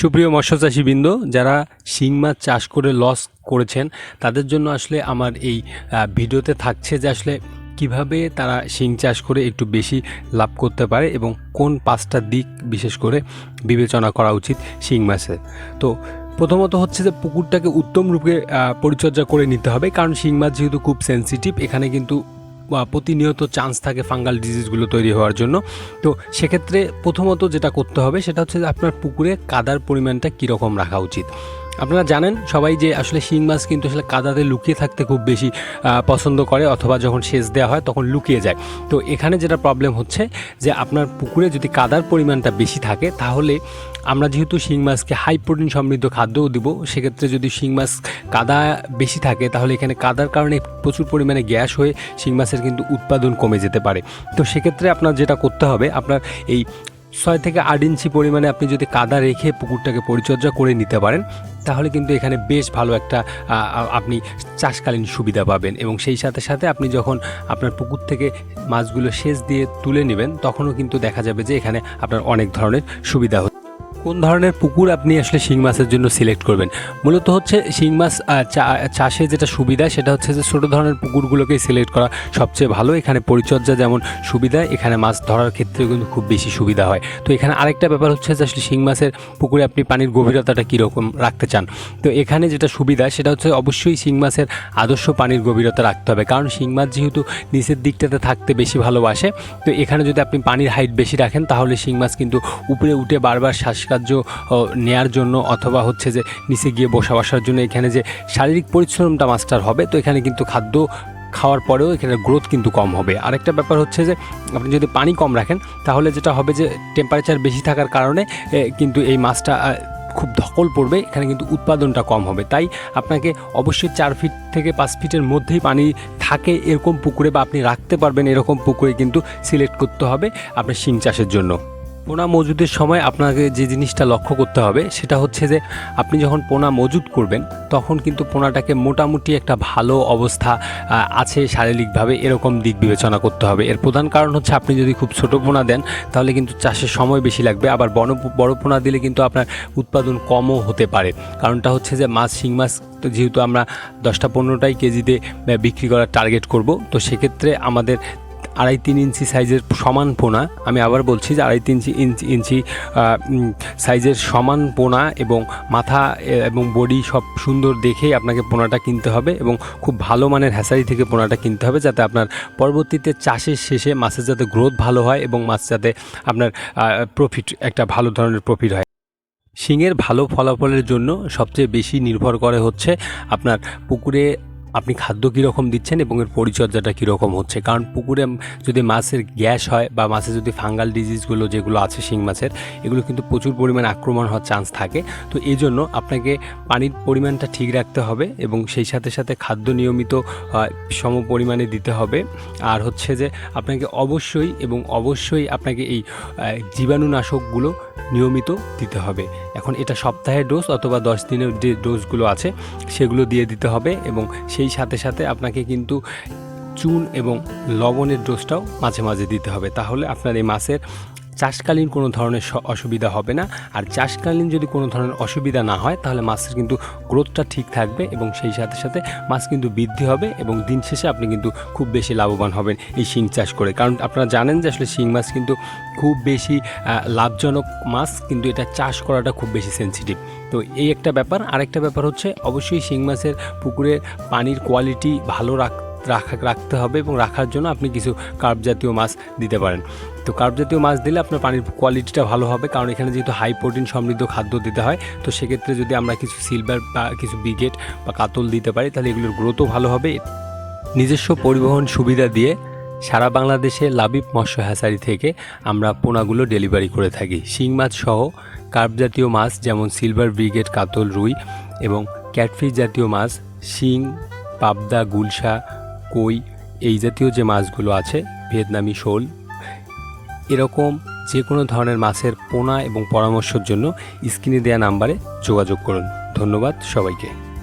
সুপ্রিয় মৎস্যচাষীবৃন্দ, যারা শিং মাছ চাষ করে লস করেছেন, তাদের জন্য আসলে আমার এই ভিডিওতে থাকছে যে আসলে কীভাবে তারা শিং চাষ করে একটু বেশি লাভ করতে পারে এবং কোন পাঁচটা দিক বিশেষ করে বিবেচনা করা উচিত শিং মাছের। তো প্রথমত হচ্ছে যে পুকুরটাকে উত্তম রূপে পরিচর্যা করে নিতে হবে, কারণ শিং মাছ যেহেতু খুব সেনসিটিভ এখানে কিন্তু প্রতিনিয়ত চান্স থাকে ফাঙ্গাল ডিজিজগুলো তৈরি হওয়ার জন্য। তো সেক্ষেত্রে প্রথমত যেটা করতে হবে সেটা হচ্ছে আপনার পুকুরে কাদার পরিমাণটা কীরকম রাখা উচিত। আপনারা জানেন সবাই যে আসলে শিং মাছ কিন্তু আসলে কাদাতে লুকিয়ে থাকতে খুব বেশি পছন্দ করে অথবা যখন সেচ দেওয়া হয় তখন লুকিয়ে যায়। তো এখানে যেটা প্রবলেম হচ্ছে যে আপনার পুকুরে যদি কাদার পরিমাণটা বেশি থাকে তাহলে আমরা যেহেতু শিং মাছকে হাই প্রোটিন সমৃদ্ধ খাদ্যও দিব, সেক্ষেত্রে যদি শিং মাছ কাদা বেশি থাকে তাহলে এখানে কাদার কারণে প্রচুর পরিমাণে গ্যাস হয়ে শিং মাছের কিন্তু উৎপাদন কমে যেতে পারে। তো সেক্ষেত্রে আপনার যেটা করতে হবে, আপনার এই ছয় থেকে আট ইঞ্চি পরিমাণে আপনি যদি কাদা রেখে পুকুরটাকে পরিচর্যা করে নিতে পারেন, তাহলে কিন্তু এখানে বেশ ভালো একটা আপনি চাষকালীন সুবিধা পাবেন। এবং সেই সাথে সাথে আপনি যখন আপনার পুকুর থেকে মাছগুলো সেচ দিয়ে তুলে নেবেন, তখনও কিন্তু দেখা যাবে যে এখানে আপনার অনেক ধরনের সুবিধা কোন ধরনের পুকুর আপনি আসলে শিং মাছের জন্য সিলেক্ট করবেন? মূলত হচ্ছে শিং মাছ চাষে যেটা সুবিধা সেটা হচ্ছে যে ছোটো ধরনের পুকুরগুলোকেই সিলেক্ট করা সবচেয়ে ভালো। এখানে পরিচর্যা যেমন সুবিধা, এখানে মাছ ধরার ক্ষেত্রে কিন্তু খুব বেশি সুবিধা হয়। তো এখানে আরেকটা ব্যাপার হচ্ছে যে আসলে শিং মাছের পুকুরে আপনি পানির গভীরতাটা কীরকম রাখতে চান? তো এখানে যেটা সুবিধা সেটা হচ্ছে অবশ্যই শিং মাছের আদর্শ পানির গভীরতা রাখতে হবে। কারণ শিং মাছ যেহেতু নিচের দিকটাতে থাকতে বেশি ভালোবাসে, তো এখানে যদি আপনি পানির হাইট বেশি রাখেন তাহলে শিং মাছ কিন্তু উপরে উঠে বারবার শ্বাসকার্য ও, নেয়ার জন্য অথবা হচ্ছে যে নিচে গিয়ে বসা বসার জন্য এখানে যে শারীরিক পরিশ্রমটা মাস্টার হবে তো এখানে কিন্তু খাদ্য খাওয়ার পরেও এখানে গ্রোথ কিন্তু কম হবে। আরেকটা ব্যাপার হচ্ছে যে আপনি যদি পানি কম রাখেন তাহলে যেটা হবে যে টেম্পারেচার বেশি থাকার কারণে কিন্তু এই মাছটা খুব ধকল পড়বে এখানে কিন্তু উৎপাদনটা কম হবে। তাই আপনাকে অবশ্যই চার ফিট থেকে পাঁচ ফিটের মধ্যেই পানি থাকে এরকম পুকুরে বা আপনি রাখতে পারবেন এরকম পুকুরে কিন্তু সিলেক্ট করতে হবে আপনার শিং চাষের জন্য। পোনা মজুদের সময় আপনাকে যে জিনিসটা লক্ষ্য করতে হবে, সেটা হচ্ছে যে আপনি যখন পোনা মজুদ করবেন, তখন কিন্তু পোনাটাকে মোটামুটি একটা ভালো অবস্থা আছে শারীরিকভাবে, এরকম দিক বিবেচনা করতে হবে। এর প্রধান কারণ হচ্ছে আপনি যদি খুব ছোটো পোনা দেন, তাহলে কিন্তু চাষের সময় বেশি লাগবে। আবার বড় বড় পোনা দিলে কিন্তু আপনার উৎপাদন কমও হতে পারে। কারণটা হচ্ছে যে মাছ, শিং মাছ তো যেহেতু আমরা দশটা পনেরোটাই কেজিতে বিক্রি করার টার্গেট করব, তো সেক্ষেত্রে আমাদের আড়াই তিন ইঞ্চি সাইজের সমান পোনা। আমি আবার বলছি যে আড়াই তিন ইঞ্চি ইঞ্চি সাইজের সমান পোনা এবং মাথা এবং বডি সব সুন্দর দেখেই আপনাকে পোনাটা কিনতে হবে এবং খুব ভালো মানের হ্যাসারি থেকে পোনাটা কিনতে হবে যাতে আপনার পরবর্তীতে চাষের শেষে মাছের যাতে গ্রোথ ভালো হয় এবং মাছ যাতে আপনার প্রফিট একটা ভালো ধরনের প্রফিট হয়। শিঙের ভালো ফলাফলের জন্য সবচেয়ে বেশি নির্ভর করে হচ্ছে আপনার পুকুরে আপনি খাদ্য কীরকম দিচ্ছেন এবং এর পরিচর্যাটা কীরকম হচ্ছে? কারণ পুকুরে যদি মাছের গ্যাস হয় বা মাছের যদি ফাঙ্গাল ডিজিজগুলো যেগুলো আছে শিং মাছের, এগুলো কিন্তু প্রচুর পরিমাণে আক্রমণ হওয়ার চান্স থাকে। তো এই জন্য আপনাকে পানির পরিমাণটা ঠিক রাখতে হবে এবং সেই সাথে সাথে খাদ্য নিয়মিত সম পরিমাণে দিতে হবে। আর হচ্ছে যে আপনাকে অবশ্যই এবং অবশ্যই আপনাকে এই জীবাণুনাশকগুলো নিয়মিত দিতে হবে। এখন এটা সপ্তাহের ডোজ অথবা দশ দিনের যে ডোজগুলো আছে, সেগুলো দিয়ে দিতে হবে এবং সেই সাথে সাথে আপনাকে কিন্তু চুন এবং লবণের ডোজটাও মাঝে মাঝে দিতে হবে। তাহলে আপনার এই মাছের চাষকালীন কোনো ধরনের অসুবিধা হবে না। আর চাষকালীন যদি কোনো ধরনের অসুবিধা না হয়, তাহলে মাছের কিন্তু গ্রোথটা ঠিক থাকবে এবং সেই সাথে সাথে মাছ কিন্তু বৃদ্ধি হবে এবং দিন শেষে আপনি কিন্তু খুব বেশি লাভবান হবেন এই শিং চাষ করে। কারণ আপনারা জানেন যে আসলে শিং মাছ কিন্তু খুব বেশি লাভজনক মাছ, কিন্তু এটা চাষ করাটা খুব বেশি সেনসিটিভ তো এই একটা ব্যাপার। আরেকটা ব্যাপার হচ্ছে, অবশ্যই শিং মাছের পুকুরের পানির কোয়ালিটি ভালো রাখ রাখা, রাখতে হবে এবং রাখার জন্য আপনি কিছু কার্প জাতীয় মাছ দিতে পারেন। তো কার্প জাতীয় মাছ দিলে আপনার পানির কোয়ালিটিটা ভালো হবে, কারণ এখানে যেহেতু হাই প্রোটিন সমৃদ্ধ খাদ্য দিতে হয়, তো সেক্ষেত্রে যদি আমরা কিছু সিলভার বা কিছু বিগেট বা কাতল দিতে পারি, তাহলে এগুলোর গ্রোথও ভালো হবে। নিজস্ব পরিবহন সুবিধা দিয়ে সারা বাংলাদেশে লাবিব মৎস্য হ্যাচারি থেকে আমরা পোনাগুলো ডেলিভারি করে থাকি। শিং মাছ সহ কার্প জাতীয় মাছ যেমন সিলভার ব্রিগেড কাতল, রুই এবং ক্যাটফিশ জাতীয় মাছ, শিং, পাবদা, গুলশা কই, এই জাতীয় যে মাছগুলো আছে, ভিয়েতনামি শোল, এরকম যে কোনো ধরনের মাছের পোনা এবং পরামর্শের জন্য স্ক্রিনে দেওয়া নাম্বারে যোগাযোগ করুন। ধন্যবাদ সবাইকে।